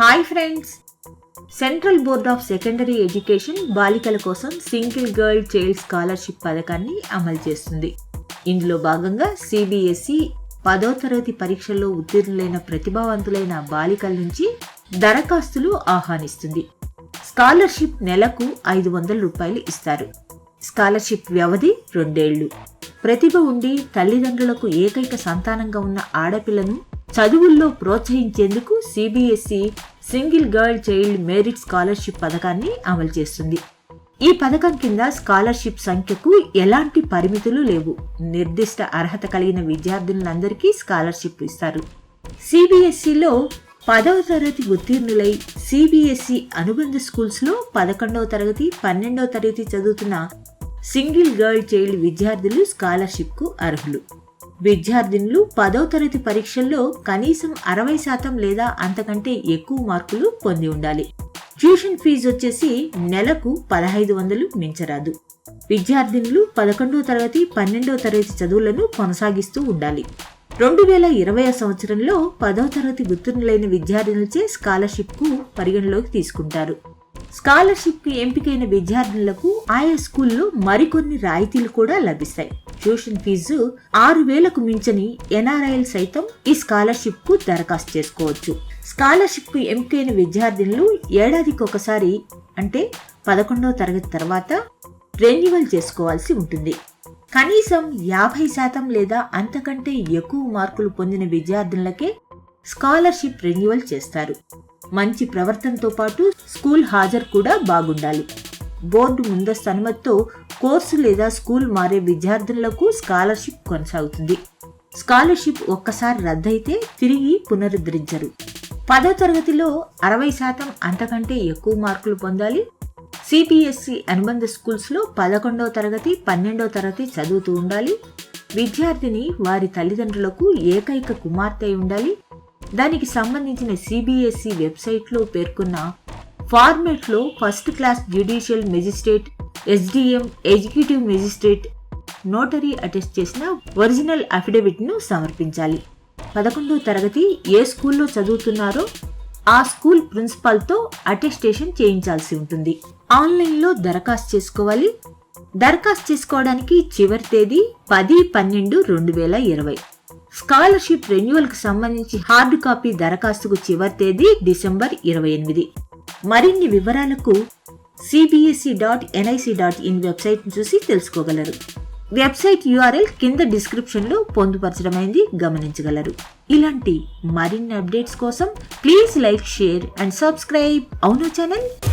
Hi friends central board of secondary education బాలికల కోసం single girl child scholarship పథకాన్ని అమలు చేస్తుంది. ఇందులో భాగంగా సిబిఎస్ఈ పదో తరగతి పరీక్షల్లో ఉత్తీర్ణులైన ప్రతిభావంతులైన బాలికల నుంచి దరఖాస్తులు ఆహ్వానిస్తుంది. స్కాలర్షిప్ నెలకు ఐదు వందల రూపాయలు ఇస్తారు. స్కాలర్షిప్ వ్యవధి రెండేళ్ళు. ప్రతిభ ఉండి తల్లిదండ్రులకు ఏకైక సంతానంగా ఉన్న ఆడపిల్లను చదువుల్లో ప్రోత్సహించేందుకు CBSE single girl child merit scholarship పథకాన్ని అమలు చేస్తుంది. ఈ పథకం కింద స్కాలర్షిప్ సంఖ్యకు ఎలాంటి పరిమితులు లేవు. నిర్దిష్ట అర్హత కలిగిన విద్యార్థులందరికీ స్కాలర్షిప్ ఇస్తారు. సిబిఎస్ఈలో పదవ తరగతి ఉత్తీర్ణులై సిబిఎస్ఈ అనుబంధ స్కూల్స్లో పదకొండవ తరగతి పన్నెండవ తరగతి చదువుతున్న సింగిల్ గర్ల్ చైల్డ్ విద్యార్థులు స్కాలర్షిప్కు అర్హులు. విద్యార్థినులు పదవ తరగతి పరీక్షల్లో కనీసం అరవై శాతం లేదా అంతకంటే ఎక్కువ మార్కులు పొంది ఉండాలి. ట్యూషన్ ఫీజు వచ్చేసి నెలకు పదహైదు వందలు మించరాదు. విద్యార్థినులు పదకొండవ తరగతి పన్నెండవ తరగతి చదువులను కొనసాగిస్తూ ఉండాలి. రెండు వేల ఇరవై సంవత్సరంలో పదవ తరగతి ఉత్తీర్ణులైన విద్యార్థినులచే స్కాలర్షిప్కు పరిగణలోకి తీసుకుంటారు. స్కాలర్షిప్కి ఎంపికైన విద్యార్థులకు ఆయా స్కూల్లో మరికొన్ని రాయితీలు కూడా లభిస్తాయి. ట్యూషన్ ఫీజు ఆరు వేలకు మించని ఎన్ఆర్ఐఎల్ సైతం ఈ స్కాలర్షిప్కు దరఖాస్తు చేసుకోవచ్చు. స్కాలర్షిప్కు ఎంపికైన విద్యార్థినులు ఏడాదికి ఒకసారి అంటే పదకొండవ తరగతి తర్వాత రెన్యువల్ చేసుకోవాల్సి ఉంటుంది. కనీసం యాభై శాతం లేదా అంతకంటే ఎక్కువ మార్కులు పొందిన విద్యార్థులకే స్కాలర్షిప్ రెన్యువల్ చేస్తారు. మంచి ప్రవర్తనతో పాటు స్కూల్ హాజరు కూడా బాగుండాలి. బోర్డు ముందస్తు అనుమతితో కోర్సు లేదా స్కూల్ మారే విద్యార్థులకు స్కాలర్షిప్ కొనసాగుతుంది. స్కాలర్షిప్ ఒక్కసారి రద్దయితే తిరిగి పునరుద్ధరించరు. పదో తరగతిలో అరవై శాతం అంతకంటే ఎక్కువ మార్కులు పొందాలి. సిబిఎస్ఈ అనుబంధ స్కూల్స్లో పదకొండవ తరగతి పన్నెండవ తరగతి చదువుతూ ఉండాలి. విద్యార్థిని వారి తల్లిదండ్రులకు ఏకైక కుమార్తె ఉండాలి. దానికి సంబంధించిన సిబిఎస్ఈ వెబ్సైట్లో పేర్కొన్న ఫార్మేట్లో first class judicial magistrate SDM executive magistrate notary attest చేసిన ఒరిజినల్ అఫిడవిట్ను సమర్పించాలి. పదకొండో తరగతి ఏ స్కూల్లో చదువుతున్నారో ఆ స్కూల్ ప్రిన్సిపాల్తో అటెస్టేషన్ చేయించాల్సి ఉంటుంది. ఆన్లైన్లో దరఖాస్తు చేసుకోవాలి. దరఖాస్తు చేసుకోవడానికి చివరి తేదీ పది పన్నెండు రెండు వేల ఇరవై. స్కాలర్షిప్ రెన్యువల్కి సంబంధించి హార్డ్ కాపీ దరఖాస్తుకు చివరి తేదీ డిసెంబర్ ఇరవై ఎనిమిది. మరిన్ని వివరాలకు CBSE dot NIC dot in website చూసి తెలుసుకోగలరు వెబ్సైట్ యూఆర్ఎల్ కింద డిస్క్రిప్షన్లో పొందుపరచడమైంది గమనించగలరు. ఇలాంటి మరిన్ని అప్డేట్స్ కోసం please like share and subscribe. అవును ఛానల్?